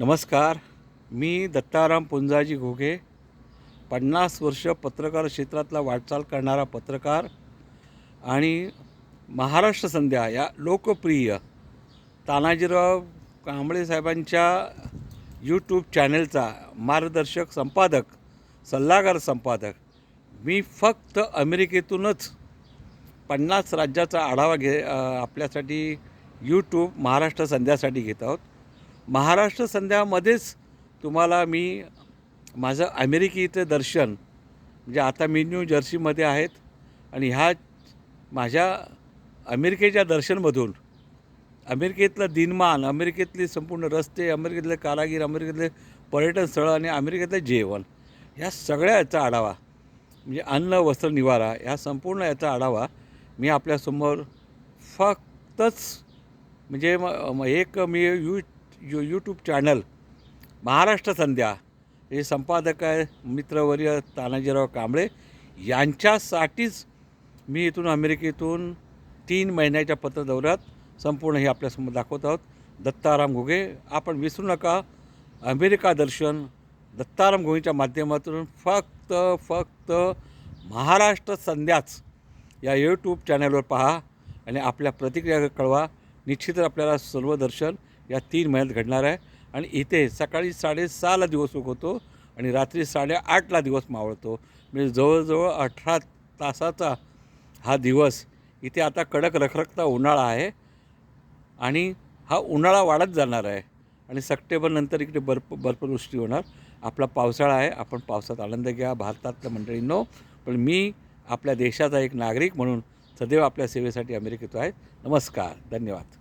नमस्कार. मी दत्ताराम पुंजाजी घोगे पन्नास वर्ष पत्रकार क्षेत्रातला वाटचाल करणारा पत्रकार आणि महाराष्ट्र संध्या या लोकप्रिय तानाजीराव कांबळे साहेबांच्या यूट्यूब चॅनलचा मार्गदर्शक संपादक सल्लागार संपादक. मी फक्त अमेरिकेतूनच पन्नास राज्याचा आढावा घे आपल्यासाठी यूट्यूब महाराष्ट्र संध्यासाठी घेत आहोत. महाराष्ट्र संध्यामध्येच तुम्हाला मी माझं अमेरिकेचं दर्शन म्हणजे आता मी न्यू जर्सीमध्ये आहेत आणि ह्या माझ्या अमेरिकेच्या दर्शनमधून अमेरिकेतलं दिनमान अमेरिकेतले संपूर्ण रस्ते अमेरिकेतले कारागीर अमेरिकेतले पर्यटन स्थळं आणि अमेरिकेतलं जेवण ह्या सगळ्या याचा आढावा म्हणजे अन्न वस्त्र निवारा ह्या संपूर्ण याचा आढावा मी आपल्यासमोर फक्तच म्हणजे म म- एक मी यू यू यूट्यूब चॅनल महाराष्ट्र संध्या हे संपादक आहे मित्रवर्य तानाजीराव कांबळे. यांच्यासाठीच मी इथून अमेरिकेतून तीन महिन्याच्या पत्र दौऱ्यात संपूर्ण हे आपल्यासमोर दाखवत आहोत. दत्ताराम घुगे आपण विसरू नका. अमेरिका दर्शन दत्ताराम घुगेच्या माध्यमातून फक्त फक्त महाराष्ट्र संध्याच या यूट्यूब चॅनलवर पहा आणि आपल्या प्रतिक्रिया कळवा. निश्चितच आपल्याला सर्व दर्शन या तीन महिन्यात घडणार आहे. आणि इथे सकाळी साडेसहाला दिवस उगवतो आणि रात्री साडेआठला दिवस मावळतो. म्हणजे जवळजवळ अठरा तासाचा हा दिवस इथे आता कडक रखरखता उन्हाळा आहे. आणि हा उन्हाळा वाढत जाणार आहे. आणि सप्टेंबरनंतर इकडे बर्फ बर्फवृष्टी होणार. आपला पावसाळा आहे. आपण पावसात आनंद घ्या भारतातल्या मंडळींनो. पण मी आपल्या देशाचा एक नागरिक म्हणून सदैव आपल्या सेवेसाठी अमेरिकेत आहे. नमस्कार. धन्यवाद.